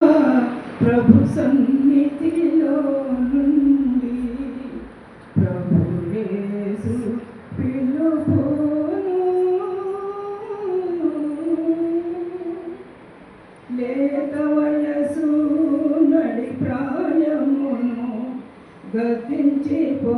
ప్రభు సన్నిధిలో నుండి ప్రభు యేసు పిలుపును. లేత వయసు నడి ప్రాయమును గతించిపో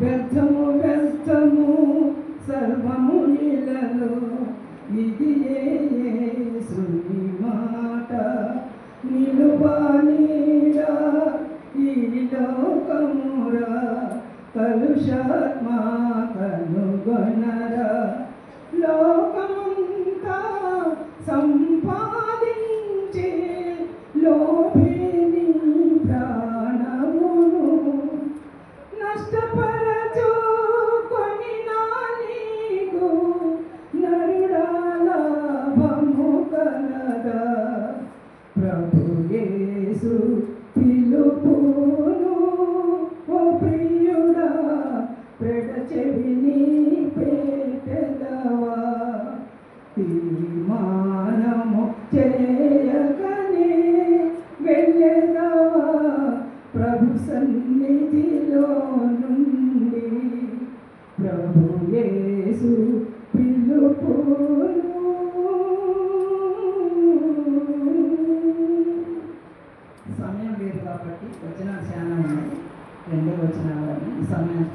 వ్యర్థము వ్యర్థము సర్వము నీలలో ఇది ఏ నిలువానీరా ఈ లోకమురా కలుషాత్మా లోకమంతా సంపాదించే లోభిని ప్రాణమును. నష్టపరచు కొని నీకు నరుడాలాభము కలదా. ప్రభు చెవిని పెట్టదవా? తీర్మానము చేయకనే వెళ్ళదవా? ప్రభు సన్నిధిలో నుండి ప్రభు యేసు పిలుపును. సమయం లేదు కాబట్టి వచనాలు చాలా ఉన్నాయి రెండే వచనాలని సమయం